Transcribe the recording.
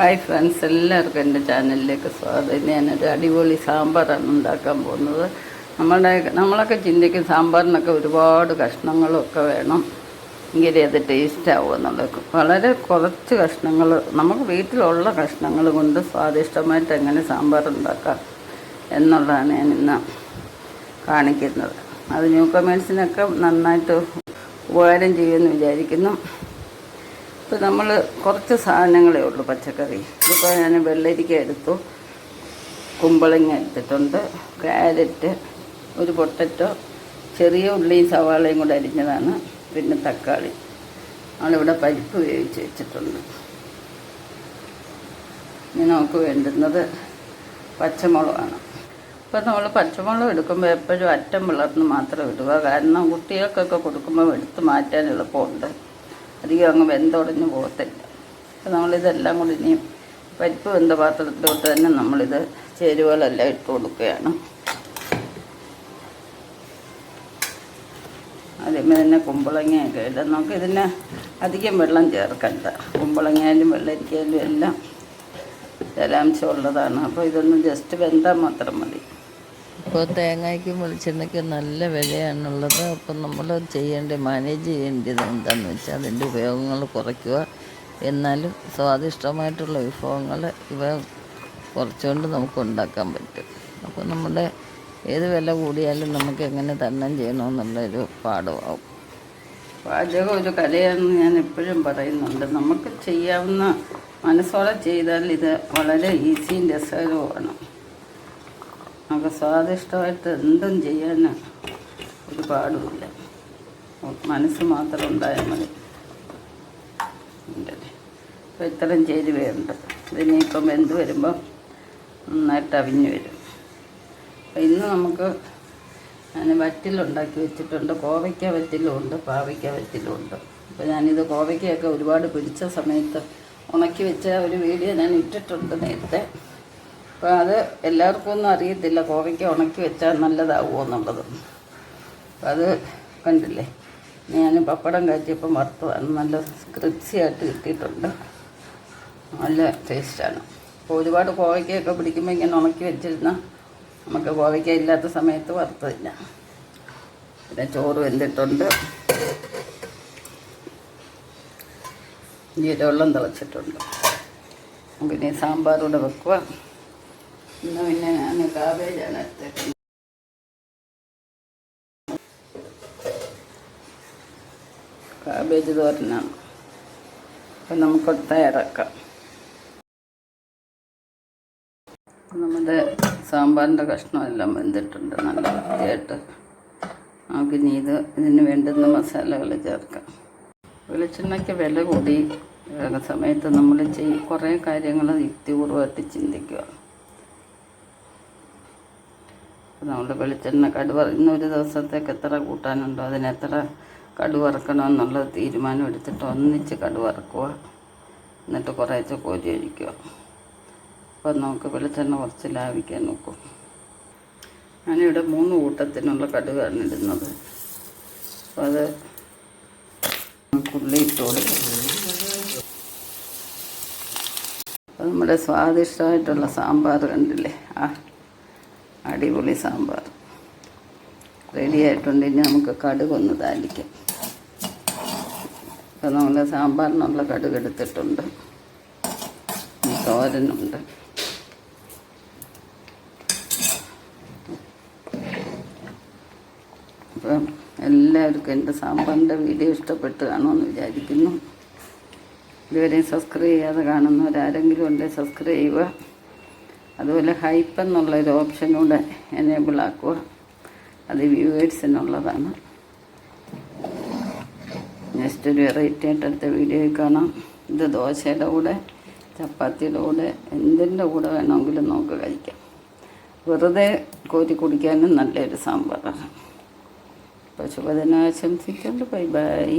Hi friends എല്ലാവർക്കും എന്റെ ചാനലിലേക്ക് സ്വാഗതം. ഞാനൊരു അടിപൊളി സാമ്പാറാണ് ഉണ്ടാക്കാൻ പോകുന്നത്. നമ്മുടെ നമ്മളൊക്കെ ചിന്തിക്കും സാമ്പാറിനൊക്കെ ഒരുപാട് കഷ്ണങ്ങളൊക്കെ വേണം. എങ്കിലേ അത് ടേസ്റ്റ് ആവും എന്നുള്ളത് വളരെ കുറച്ച് കഷ്ണങ്ങൾ നമുക്ക് വീട്ടിലുള്ള കഷ്ണങ്ങൾ കൊണ്ട് സ്വാദിഷ്ടമായിട്ട് എങ്ങനെ സാമ്പാർ ഉണ്ടാക്കാം എന്നുള്ളതാണ് ഞാൻ ഇന്ന് കാണിക്കുന്നത്. അത് ന്യൂ കമേഴ്സിനൊക്കെ നന്നായിട്ട് ഉപകാരം ചെയ്യുമെന്ന് വിചാരിക്കുന്നു. ഇപ്പം നമ്മൾ കുറച്ച് സാധനങ്ങളേ ഉള്ളൂ പച്ചക്കറി. ഇപ്പോൾ ഞാൻ വെള്ളരിക്ക എടുത്തു. കുമ്പളങ്ങ എടുത്തിട്ടുണ്ട്. ക്യാരറ്റ് ഒരു പൊട്ടറ്റോ ചെറിയ ഉള്ളിയും സവാളയും കൂടെ അരിഞ്ഞതാണ്. പിന്നെ തക്കാളി. നമ്മളിവിടെ പരിപ്പ് ഉപയോഗിച്ച് വെച്ചിട്ടുണ്ട്. ഇനി നമുക്ക് വേണ്ടുന്നത് പച്ചമുളകാണ്. ഇപ്പം നമ്മൾ പച്ചമുളക് എടുക്കുമ്പോൾ എപ്പോഴും അറ്റം പിളർന്ന് മാത്രം ഇടുക. കാരണം കുട്ടികൾക്കൊക്കെ കൊടുക്കുമ്പോൾ എടുത്ത് മാറ്റാൻ എളുപ്പമുണ്ട്. അധികം അങ്ങ് വെന്തുടഞ്ഞ് പോകത്തില്ല. അപ്പം നമ്മളിതെല്ലാം കൂടി ഇനിയും പരിപ്പ് വെന്ത പാത്രത്തിലോട്ട് തന്നെ നമ്മളിത് ചേരുവകളെല്ലാം ഇട്ട് കൊടുക്കുകയാണ്. ആദ്യമേ തന്നെ കുമ്പളങ്ങയൊക്കെ ഇടാം. നമുക്ക് ഇതിന് അധികം വെള്ളം ചേർക്കണ്ട. കുമ്പളങ്ങയാലും വെള്ളരിക്കയാലും എല്ലാം ജലാംശം ഉള്ളതാണ്. അപ്പോൾ ഇതൊന്ന് ജസ്റ്റ് വെന്താൽ മാത്രം മതി. ഇപ്പോൾ തേങ്ങയ്ക്കും വെളിച്ചെണ്ണയ്ക്കും നല്ല വിലയാണുള്ളത്. അപ്പം നമ്മൾ ചെയ്യേണ്ട മാനേജ് ചെയ്യേണ്ടത് എന്താണെന്ന് വെച്ചാൽ അതിന്റെ ഉപയോഗങ്ങൾ കുറയ്ക്കുക. എന്നാലും സ്വാദിഷ്ടമായിട്ടുള്ള വിഭവങ്ങൾ ഇവ കുറച്ചുകൊണ്ട് നമുക്ക് ഉണ്ടാക്കാൻ പറ്റും. അപ്പോൾ നമ്മുടെ ഏത് വില കൂടിയാലും നമുക്ക് എങ്ങനെ തരണം ചെയ്യണമെന്നുള്ളൊരു പാഠമാവും. പാചകം ഒരു കലയാണെന്ന് ഞാൻ എപ്പോഴും പറയുന്നുണ്ട്. നമുക്ക് ചെയ്യാവുന്ന മനസ്സോടെ ചെയ്താൽ ഇത് വളരെ ഈസിയും രസകരവുമാണ്. നമുക്ക് സ്വാദിഷ്ടമായിട്ട് എന്തും ചെയ്യാൻ ഒരു പാടുമില്ല. മനസ്സ് മാത്രം ഉണ്ടായാൽ മതി. അപ്പം ഇത്രയും ചേരുവയുണ്ട് ഇതിനിപ്പം വെന്ത് വരുമ്പോൾ നന്നായിട്ട് അവിഞ്ഞ് വരും. അപ്പോൾ ഇന്ന് നമുക്ക് ഞാൻ വറ്റിലുണ്ടാക്കി വെച്ചിട്ടുണ്ട്. കോവയ്ക്ക വറ്റിലുമുണ്ട് പാവയ്ക്ക വറ്റിലുമുണ്ട് അപ്പോൾ ഞാനിത് കോവയ്ക്കയൊക്കെ ഒരുപാട് പിടിച്ച സമയത്ത് ഉണക്കി വെച്ച ഒരു വീഡിയോ ഞാൻ ഇട്ടിട്ടുണ്ട് നേരത്തെ. അപ്പോൾ അത് എല്ലാവർക്കും ഒന്നും അറിയത്തില്ല. കോവയ്ക്ക് ഉണക്കി വെച്ചാൽ നല്ലതാവുമോ എന്നുള്ളത്. അപ്പം അത് കണ്ടില്ലേ? ഞാൻ പപ്പടം കാച്ചിയപ്പം വറുത്തതാണ്. നല്ല ക്രിപ്സിയായിട്ട് കിട്ടിയിട്ടുണ്ട്. നല്ല ടേസ്റ്റാണ്. അപ്പോൾ ഒരുപാട് കോവയ്ക്കയൊക്കെ പിടിക്കുമ്പോൾ ഇങ്ങനെ ഉണക്കി വെച്ചിരുന്ന നമുക്ക് കോവയ്ക്ക ഇല്ലാത്ത സമയത്ത് വറുത്തതില്ല. പിന്നെ ചോറ് വെന്തിട്ടുണ്ട്. ജീരവെള്ളം തിളച്ചിട്ടുണ്ട്. പിന്നെ സാമ്പാറൂടെ വെക്കുക കാബേജ് തോരനാണ്. അപ്പം നമുക്ക് തയ്യാറാക്കാം. നമ്മുടെ സാമ്പാറിന്റെ കഷ്ണമെല്ലാം വെന്തിട്ടുണ്ട്. നല്ല വൃത്തിയായിട്ട്. നമുക്കിനി ഇത് ഇതിന് വേണ്ടുന്ന മസാലകൾ ചേർക്കാം. വെളിച്ചെണ്ണയ്ക്ക് വില കൂടി സമയത്ത് നമ്മൾ ചെയ് കുറേ കാര്യങ്ങൾ യുക്തിപൂർവമായിട്ട് ചിന്തിക്കുക. നമ്മൾ വെളിച്ചെണ്ണ കടുവ ഇന്നൊരു ദിവസത്തേക്ക് എത്ര കൂട്ടാനുണ്ടോ? അതിന് എത്ര കടുവ ഇറക്കണമെന്നുള്ളത് തീരുമാനം എടുത്തിട്ട് ഒന്നിച്ച് കടുവ ഇറക്കുക എന്നിട്ട് കുറേശ്ശെ കോരി ഒഴിക്കുക അപ്പം നമുക്ക് വെളിച്ചെണ്ണ കുറച്ച് ലാഭിക്കാൻ നോക്കും. ഞാനിവിടെ മൂന്ന് കൂട്ടത്തിനുള്ള കടുകാണ് ഇടുന്നത്. അപ്പോൾ അത് ഉള്ളി ഇട്ട് കൊടുക്കും. നമ്മുടെ സ്വാദിഷ്ടമായിട്ടുള്ള സാമ്പാർ കണ്ടില്ലേ? ആ. അടിപൊളി സാമ്പാർ. റെഡി ആയിട്ടുണ്ട് ഇനി നമുക്ക് കടുക് ഒന്ന് താലിക്കാം ഇപ്പം നമ്മൾ സാമ്പാറിനുള്ള കടുക് എടുത്തിട്ടുണ്ട്. തോരനുണ്ട്. അപ്പം എല്ലാവർക്കും എന്റെ സാമ്പാറിന്റെ വീഡിയോ ഇഷ്ടപ്പെട്ട് കാണുമെന്ന് വിചാരിക്കുന്നു. ഇതുവരെയും സബ്സ്ക്രൈബ് ചെയ്യാതെ കാണുന്നവരാരെങ്കിലും ഉണ്ടെങ്കിൽ സബ്സ്ക്രൈബ് ചെയ്യുക. അതുപോലെ ഹൈപ്പ് എന്നുള്ള ഒരു കൂടെ എനേബിൾ ആക്കുക. അത് വ്യൂവേഴ്സിനുള്ളതാണ് നെക്സ്റ്റ് ഒരു വെറൈറ്റി ആയിട്ട് അടുത്ത വീഡിയോയിൽ കാണാം. ഇത് ദോശയുടെ കൂടെ ചപ്പാത്തിയുടെ കൂടെ എന്തിന്റെ കൂടെ വേണമെങ്കിലും നമുക്ക് കഴിക്കാം. വെറുതെ കോരി കുടിക്കാനും നല്ലൊരു സാമ്പാറാണ്. അപ്പോൾ ശുഭദിനം ആശംസിച്ചുകൊണ്ട് ബൈ ബൈ